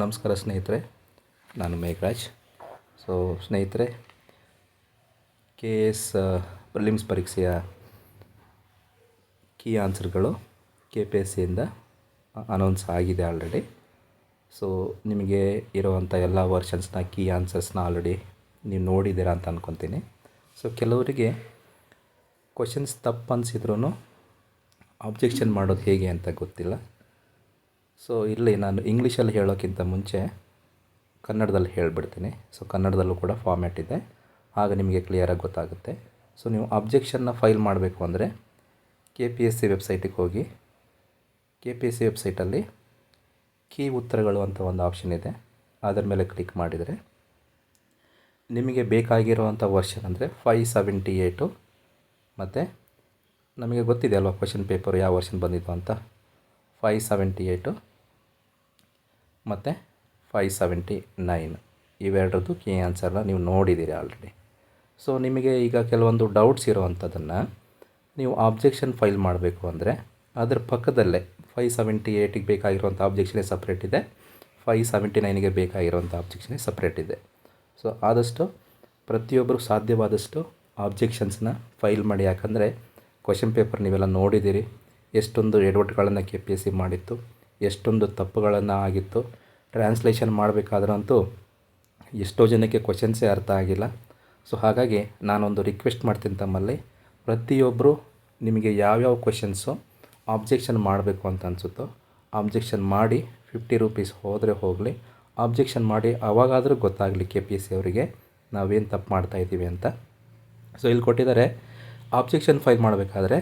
ನಮಸ್ಕಾರ ಸ್ನೇಹಿತರೆ, ನಾನು ಮೇಘರಾಜ್. ಸೊ ಸ್ನೇಹಿತರೆ ಕೆ ಎಸ್ ಪ್ರಿಲಿಮ್ಸ್ ಪರೀಕ್ಷೆಯ ಕೀ ಆನ್ಸರ್ಗಳು ಕೆ ಪಿ ಎಸ್ ಸಿಯಿಂದ ಅನೌನ್ಸ್ ಆಗಿದೆ ಆಲ್ರೆಡಿ ಸೊ ನಿಮಗೆ ಇರುವಂಥ ಎಲ್ಲ ವರ್ಷನ್ಸ್ನ ಕೀ ಆನ್ಸರ್ಸ್ನ ಆಲ್ರೆಡಿ ನೀವು ನೋಡಿದ್ದೀರಾ ಅಂತ ಅಂದ್ಕೊತೀನಿ ಸೊ ಕೆಲವರಿಗೆ ಕ್ವಶನ್ಸ್ ತಪ್ಪು ಅನಿಸಿದ್ರೂ ಆಬ್ಜೆಕ್ಷನ್ ಮಾಡೋದು ಹೇಗೆ ಅಂತ ಗೊತ್ತಿಲ್ಲ. ಸೊ ಇಲ್ಲಿ ನಾನು ಇಂಗ್ಲೀಷಲ್ಲಿ ಹೇಳೋಕ್ಕಿಂತ ಮುಂಚೆ ಕನ್ನಡದಲ್ಲಿ ಹೇಳಿಬಿಡ್ತೀನಿ. ಸೊ ಕನ್ನಡದಲ್ಲೂ ಕೂಡ ಫಾರ್ಮ್ಯಾಟ್ ಇದೆ. ಆಗ ನಿಮಗೆ ಕ್ಲಿಯರಾಗಿ ಗೊತ್ತಾಗುತ್ತೆ. ಸೊ ನೀವು ಅಬ್ಜೆಕ್ಷನ್ನ ಫೈಲ್ ಮಾಡಬೇಕು ಅಂದರೆ ಕೆ ಪಿ ಎಸ್ ಸಿ ವೆಬ್ಸೈಟಿಗೆ ಹೋಗಿ ಕೆ ಪಿ ಎಸ್ ಸಿ ವೆಬ್ಸೈಟಲ್ಲಿ ಕೀ ಉತ್ತರಗಳು ಅಂತ ಒಂದು ಆಪ್ಷನ್ ಇದೆ. ಅದರ ಮೇಲೆ ಕ್ಲಿಕ್ ಮಾಡಿದರೆ ನಿಮಗೆ ಬೇಕಾಗಿರುವಂಥ ವರ್ಷನ್ ಅಂದರೆ ಫೈ ಸೆವೆಂಟಿ ಏಯ್ಟು ಮತ್ತು ನಮಗೆ ಗೊತ್ತಿದೆ ಅಲ್ವಾ ಕ್ವಶನ್ ಪೇಪರ್ ಯಾವ ವರ್ಷನ್ ಬಂದಿತ್ತು ಅಂತ? ಫೈ ಸೆವೆಂಟಿ ಏಯ್ಟು ಮತ್ತು ಫೈ ಸೆವೆಂಟಿ ನೈನ್ ಇವೆರಡರದ್ದು ಕೀ ಆನ್ಸರ್ನ ನೀವು ನೋಡಿದ್ದೀರಿ ಆಲ್ರೆಡಿ ಸೊ ನಿಮಗೆ ಈಗ ಕೆಲವೊಂದು ಡೌಟ್ಸ್ ಇರೋವಂಥದ್ದನ್ನು ನೀವು ಆಬ್ಜೆಕ್ಷನ್ ಫೈಲ್ ಮಾಡಬೇಕು ಅಂದರೆ ಅದರ ಪಕ್ಕದಲ್ಲೇ ಫೈ ಸೆವೆಂಟಿ ಏಯ್ಟಿಗೆ ಬೇಕಾಗಿರುವಂಥ ಆಬ್ಜೆಕ್ಷನೇ ಸಪ್ರೇಟ್ ಇದೆ. ಫೈ ಸೆವೆಂಟಿ ನೈನಿಗೆ ಬೇಕಾಗಿರುವಂಥ ಆಬ್ಜೆಕ್ಷನೇ ಸಪ್ರೇಟ್ ಇದೆ. ಸೊ ಆದಷ್ಟು ಪ್ರತಿಯೊಬ್ಬರು ಸಾಧ್ಯವಾದಷ್ಟು ಆಬ್ಜೆಕ್ಷನ್ಸ್ನ ಫೈಲ್ ಮಾಡಿ. ಯಾಕಂದರೆ ಕ್ವಶನ್ ಪೇಪರ್ ನೀವೆಲ್ಲ ನೋಡಿದ್ದೀರಿ. ಎಷ್ಟೊಂದು ಎಡವಟ್ಟುಗಳನ್ನು ಕೆ ಪಿ ಎಸ್ ಸಿ ಮಾಡಿತ್ತು. ಎಷ್ಟೊಂದು ತಪ್ಪುಗಳನ್ನು ಆಗಿತ್ತು. ಟ್ರಾನ್ಸ್ಲೇಷನ್ ಮಾಡಬೇಕಾದ್ರಂತೂ ಎಷ್ಟೋ ಜನಕ್ಕೆ ಕ್ವಶನ್ಸೇ ಅರ್ಥ ಆಗಿಲ್ಲ. ಸೊ ಹಾಗಾಗಿ ನಾನೊಂದು ರಿಕ್ವೆಸ್ಟ್ ಮಾಡ್ತೀನಿ ತಮ್ಮಲ್ಲಿ. ಪ್ರತಿಯೊಬ್ಬರು ನಿಮಗೆ ಯಾವ್ಯಾವ ಕ್ವಶನ್ಸು ಆಬ್ಜೆಕ್ಷನ್ ಮಾಡಬೇಕು ಅಂತ ಅನಿಸುತ್ತೋ ಆಬ್ಜೆಕ್ಷನ್ ಮಾಡಿ ಫಿಫ್ಟಿ ರುಪೀಸ್ ಹೋದರೆ ಹೋಗಲಿ. ಆಬ್ಜೆಕ್ಷನ್ ಮಾಡಿ ಅವಾಗಾದರೂ ಗೊತ್ತಾಗಲಿ ಕೆ ಪಿ ಎಸ್ ಸಿ ಅವರಿಗೆ ನಾವೇನು ತಪ್ಪು ಮಾಡ್ತಾಯಿದ್ದೀವಿ ಅಂತ. ಸೊ ಇಲ್ಲಿ ಕೊಟ್ಟಿದ್ದಾರೆ ಆಬ್ಜೆಕ್ಷನ್ ಫೈಲ್ ಮಾಡಬೇಕಾದ್ರೆ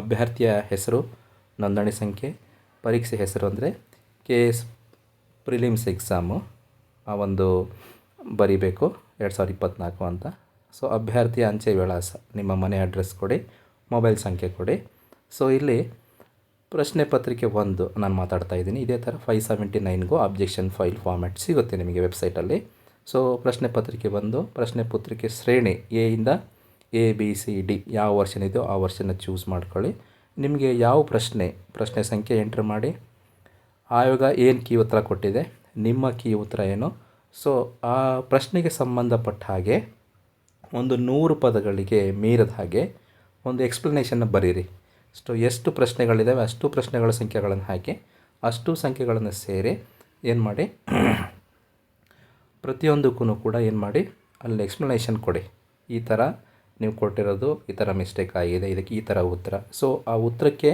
ಅಭ್ಯರ್ಥಿಯ ಹೆಸರು, ನೋಂದಣಿ ಸಂಖ್ಯೆ ಪರೀಕ್ಷೆ ಹೆಸರು ಅಂದರೆ ಕೆ ಎಸ್ ಪ್ರಿಲಿಮ್ಸ್ ಎಕ್ಸಾಮು. ಆ ಒಂದು ಬರಿಬೇಕು, ಎರಡು ಸಾವಿರದ ಇಪ್ಪತ್ತ್ನಾಲ್ಕು ಅಂತ. ಸೊ ಅಭ್ಯರ್ಥಿ ಅಂಚೆ ವಿಳಾಸ, ನಿಮ್ಮ ಮನೆ ಅಡ್ರೆಸ್ ಕೊಡಿ ಮೊಬೈಲ್ ಸಂಖ್ಯೆ ಕೊಡಿ. ಸೊ ಇಲ್ಲಿ ಪ್ರಶ್ನೆ ಪತ್ರಿಕೆ ಒಂದು ನಾನು ಮಾತಾಡ್ತಾ ಇದ್ದೀನಿ. ಇದೇ ಥರ ಫೈವ್ ಸೆವೆಂಟಿ ನೈನ್ಗೂ ಅಬ್ಜೆಕ್ಷನ್ ಫೈಲ್ ಫಾರ್ಮ್ಯಾಟ್ ಸಿಗುತ್ತೆ ನಿಮಗೆ ವೆಬ್ಸೈಟಲ್ಲಿ ಸೊ ಪ್ರಶ್ನೆ ಪತ್ರಿಕೆ ಒಂದು, ಪ್ರಶ್ನೆ ಪತ್ರಿಕೆ ಶ್ರೇಣಿ ಎ ಇಂದ ಎ, ಬಿ, ಸಿ, ಡಿ, ಯಾವ ವರ್ಷನ್ ಇದೆಯೋ ಆ ವರ್ಷನ ಚೂಸ್ ಮಾಡ್ಕೊಳ್ಳಿ. ನಿಮಗೆ ಯಾವ ಪ್ರಶ್ನೆ ಪ್ರಶ್ನೆ ಸಂಖ್ಯೆ ಎಂಟ್ರ್ ಮಾಡಿ, ಆಯೋಗ ಏನು ಕೀ ಉತ್ತರ ಕೊಟ್ಟಿದೆ, ನಿಮ್ಮ ಕೀ ಉತ್ತರ ಏನು? ಸೊ ಆ ಪ್ರಶ್ನೆಗೆ ಸಂಬಂಧಪಟ್ಟ ಹಾಗೆ ಒಂದು ನೂರು ಪದಗಳಿಗೆ ಮೀರದ ಹಾಗೆ ಒಂದು ಎಕ್ಸ್ಪ್ಲನೇಷನ್ನ ಬರೀರಿ. ಸೊ ಎಷ್ಟು ಪ್ರಶ್ನೆಗಳಿದ್ದಾವೆ ಅಷ್ಟು ಪ್ರಶ್ನೆಗಳ ಸಂಖ್ಯೆಗಳನ್ನು ಹಾಕಿ, ಅಷ್ಟು ಸಂಖ್ಯೆಗಳನ್ನು ಸೇರಿ ಏನು ಮಾಡಿ ಪ್ರತಿಯೊಂದಕ್ಕೂ ಕೂಡ ಏನು ಮಾಡಿ, ಅಲ್ಲಿ ಎಕ್ಸ್ಪ್ಲನೇಷನ್ ಕೊಡಿ. ಈ ಥರ ನೀವು ಕೊಟ್ಟಿರೋದು ಈ ಥರ ಮಿಸ್ಟೇಕ್ ಆಗಿದೆ, ಇದಕ್ಕೆ ಈ ಥರ ಉತ್ತರ. ಸೊ ಆ ಉತ್ತರಕ್ಕೆ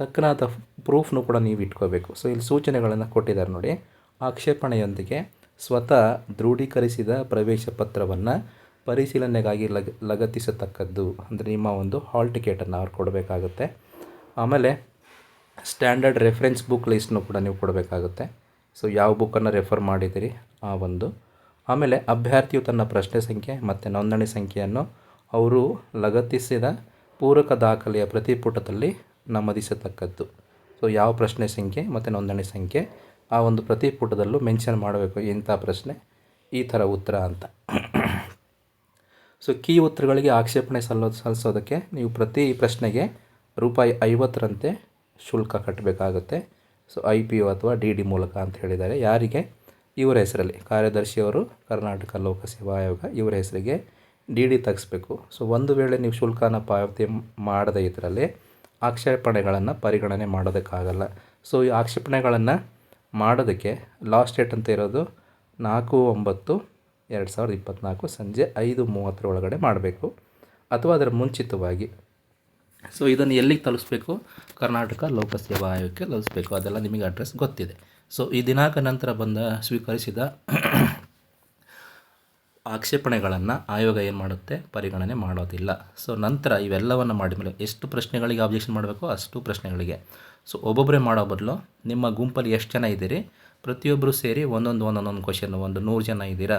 ತಕ್ಕನಾದ ಪ್ರೂಫ್ನು ಕೂಡ ನೀವು ಇಟ್ಕೋಬೇಕು. ಸೊ ಇಲ್ಲಿ ಸೂಚನೆಗಳನ್ನು ಕೊಟ್ಟಿದ್ದಾರೆ ನೋಡಿ. ಆಕ್ಷೇಪಣೆಯೊಂದಿಗೆ ಸ್ವತಃ ದೃಢೀಕರಿಸಿದ ಪ್ರವೇಶ ಪತ್ರವನ್ನು ಪರಿಶೀಲನೆಗಾಗಿ ಲಗ, ಲಗತ್ತಿಸತಕ್ಕದ್ದು, ಅಂದರೆ ನಿಮ್ಮ ಒಂದು ಹಾಲ್ ಟಿಕೆಟನ್ನು ಅವ್ರು ಕೊಡಬೇಕಾಗುತ್ತೆ. ಆಮೇಲೆ ಸ್ಟ್ಯಾಂಡರ್ಡ್ ರೆಫರೆನ್ಸ್ ಬುಕ್ ಲಿಸ್ಟ್ನು ಕೂಡ ನೀವು ಕೊಡಬೇಕಾಗುತ್ತೆ. ಸೊ ಯಾವ ಬುಕ್ಕನ್ನು ರೆಫರ್ ಮಾಡಿದ್ದೀರಿ? ಆ ಒಂದು. ಆಮೇಲೆ ಅಭ್ಯರ್ಥಿಯು ತನ್ನ ಪ್ರಶ್ನೆ ಸಂಖ್ಯೆ ಮತ್ತು ನೋಂದಣಿ ಸಂಖ್ಯೆಯನ್ನು ಅವರು ಲಗತ್ತಿಸಿದ ಪೂರಕ ದಾಖಲೆಯ ಪ್ರತಿಪುಟದಲ್ಲಿ ನಮೂದಿಸತಕ್ಕದ್ದು. ಸೊ ಯಾವ ಪ್ರಶ್ನೆ ಸಂಖ್ಯೆ ಮತ್ತು ನೋಂದಣಿ ಸಂಖ್ಯೆ ಆ ಒಂದು ಪ್ರತಿಪುಟದಲ್ಲೂ ಮೆನ್ಷನ್ ಮಾಡಬೇಕು ಇಂಥ ಪ್ರಶ್ನೆ. ಈ ಥರ ಉತ್ತರ ಅಂತ. ಸೊ ಕೀ ಉತ್ತರಗಳಿಗೆ ಆಕ್ಷೇಪಣೆ ಸಲ್ಲೋ, ಸಲ್ಲಿಸೋದಕ್ಕೆ ನೀವು ಪ್ರತಿ ಪ್ರಶ್ನೆಗೆ ರೂಪಾಯಿ ಐವತ್ತರಂತೆ ಶುಲ್ಕ ಕಟ್ಟಬೇಕಾಗುತ್ತೆ. ಸೊ ಐ ಪಿ ಒ ಅಥವಾ ಡಿ ಡಿ ಮೂಲಕ ಅಂತ ಹೇಳಿದ್ದಾರೆ. ಯಾರಿಗೆ? ಇವರ ಹೆಸರಲ್ಲಿ. ಕಾರ್ಯದರ್ಶಿಯವರು, ಕರ್ನಾಟಕ ಲೋಕಸೇವಾ ಆಯೋಗ, ಇವರ ಹೆಸರಿಗೆ ಡಿ ಡಿ ತೆಗೆಸ್ಬೇಕು. ಸೊ ಒಂದು ವೇಳೆ ನೀವು ಶುಲ್ಕನ ಪಾವತಿ ಮಾಡದೇ ಇದರಲ್ಲಿ ಆಕ್ಷೇಪಣೆಗಳನ್ನು ಪರಿಗಣನೆ ಮಾಡೋದಕ್ಕಾಗಲ್ಲ. ಸೊ ಈ ಆಕ್ಷೇಪಣೆಗಳನ್ನು ಮಾಡೋದಕ್ಕೆ ಲಾಸ್ಟ್ ಡೇಟ್ ಅಂತ ಇರೋದು ನಾಲ್ಕು ಒಂಬತ್ತು ಎರಡು ಸಾವಿರದ ಇಪ್ಪತ್ತ್ನಾಲ್ಕು ಸಂಜೆ ಐದು ಮೂವತ್ತರ ಒಳಗಡೆ ಮಾಡಬೇಕು. ಅಥವಾ ಅದರ ಮುಂಚಿತವಾಗಿ. ಸೊ ಇದನ್ನು ಎಲ್ಲಿಗೆ ತಲುಪಿಸ್ಬೇಕು ಕರ್ನಾಟಕ ಲೋಕಸೇವಾ ಆಯೋಗಕ್ಕೆ ತಲುಪಿಸ್ಬೇಕು ಅದೆಲ್ಲ ನಿಮಗೆ ಅಡ್ರೆಸ್ ಗೊತ್ತಿದೆ. ಸೊ ಈ ದಿನಾಂಕ ನಂತರ ಬಂದ, ಸ್ವೀಕರಿಸಿದ ಆಕ್ಷೇಪಣೆಗಳನ್ನು ಆಯೋಗ ಏನು ಮಾಡುತ್ತೆ? ಪರಿಗಣನೆ ಮಾಡೋದಿಲ್ಲ. ಸೊ ನಂತರ ಇವೆಲ್ಲವನ್ನು ಮಾಡಿದ್ಮೇಲೆ ಎಷ್ಟು ಪ್ರಶ್ನೆಗಳಿಗೆ ಆಬ್ಜೆಕ್ಷನ್ ಮಾಡಬೇಕು ಅಷ್ಟು ಪ್ರಶ್ನೆಗಳಿಗೆ. ಸೊ ಒಬ್ಬೊಬ್ಬರೇ ಮಾಡೋ ಬದಲು ನಿಮ್ಮ ಗುಂಪಲ್ಲಿ ಎಷ್ಟು ಜನ ಇದ್ದೀರಿ? ಪ್ರತಿಯೊಬ್ಬರು ಸೇರಿ ಒಂದೊಂದು, ಒಂದೊಂದೊಂದು ಕ್ವಶನ್ ಒಂದು ನೂರು ಜನ ಇದ್ದೀರಾ?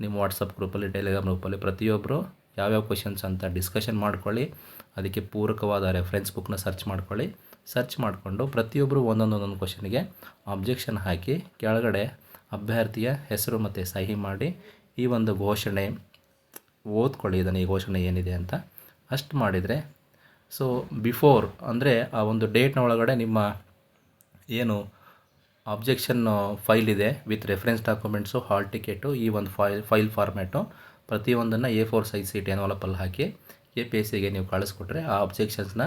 ನಿಮ್ಮ ವಾಟ್ಸಪ್ ಗ್ರೂಪಲ್ಲಿ ಟೆಲಿಗ್ರಾಮ್ ಗ್ರೂಪಲ್ಲಿ ಪ್ರತಿಯೊಬ್ಬರು ಯಾವ್ಯಾವ ಕ್ವಶನ್ಸ್ ಅಂತ ಡಿಸ್ಕಷನ್ ಮಾಡ್ಕೊಳ್ಳಿ. ಅದಕ್ಕೆ ಪೂರಕವಾದ ರೆಫರೆನ್ಸ್ ಬುಕ್ನ ಸರ್ಚ್ ಮಾಡ್ಕೊಳ್ಳಿ. ಸರ್ಚ್ ಮಾಡಿಕೊಂಡು ಪ್ರತಿಯೊಬ್ಬರು ಒಂದೊಂದು ಒಂದೊಂದು ಕ್ವಶನ್ಗೆ ಆಬ್ಜೆಕ್ಷನ್ ಹಾಕಿ ಕೆಳಗಡೆ ಅಭ್ಯರ್ಥಿಯ ಹೆಸರು ಮತ್ತು ಸಹಿ ಮಾಡಿ ಈ ಒಂದು ಘೋಷಣೆ, ಓದ್ಕೊಳ್ಳಿ ಇದನ್ನು, ಈ ಘೋಷಣೆ ಏನಿದೆ ಅಂತ. ಅಷ್ಟು ಮಾಡಿದರೆ ಸೊ ಬಿಫೋರ್ ಅಂದರೆ ಆ ಒಂದು ಡೇಟ್ನ ಒಳಗಡೆ ನಿಮ್ಮ ಏನು ಅಬ್ಜೆಕ್ಷನ್ ಫೈಲ್ ಇದೆ with reference documents hall ticket ಈ ಒಂದು ಫೈಲ್ ಫೈಲ್ ಫಾರ್ಮ್ಯಾಟು ಪ್ರತಿಯೊಂದನ್ನು ಎ ಫೋರ್ ಸೈಜ್ ಸೀಟ್ ಎನ್ವಲಪಲ್ಲಿ ಹಾಕಿ ಎ ಪಿ ಎಸ್ ಸಿಗೆ ನೀವು ಕಳಿಸ್ಕೊಟ್ರೆ ಆ ಅಬ್ಜೆಕ್ಷನ್ಸ್ನ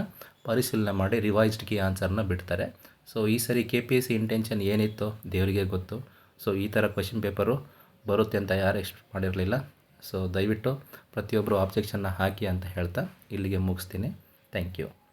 ಪರಿಶೀಲನೆ ಮಾಡಿ ರಿವೈಸ್ಡ್ ಕೀ ಆನ್ಸರ್ನ ಬಿಡ್ತಾರೆ. ಸೊ ಈ ಸರಿ K P S C intention ಏನಿತ್ತು? ದೇವರಿಗೆ ಗೊತ್ತು. ಸೊ ಈ ಥರ ಕ್ವೆಶನ್ ಪೇಪರು ಬರುತ್ತೆ ಅಂತ ಯಾರು ಎಕ್ಸ್ಪೆಕ್ಟ್ ಮಾಡಿರಲಿಲ್ಲ. ಸೊ ದಯವಿಟ್ಟು ಪ್ರತಿಯೊಬ್ಬರು ಆಬ್ಜೆಕ್ಷನ್ನ ಹಾಕಿ ಅಂತ ಹೇಳ್ತಾ ಇಲ್ಲಿಗೆ ಮುಗಿಸ್ತೀನಿ. Thank you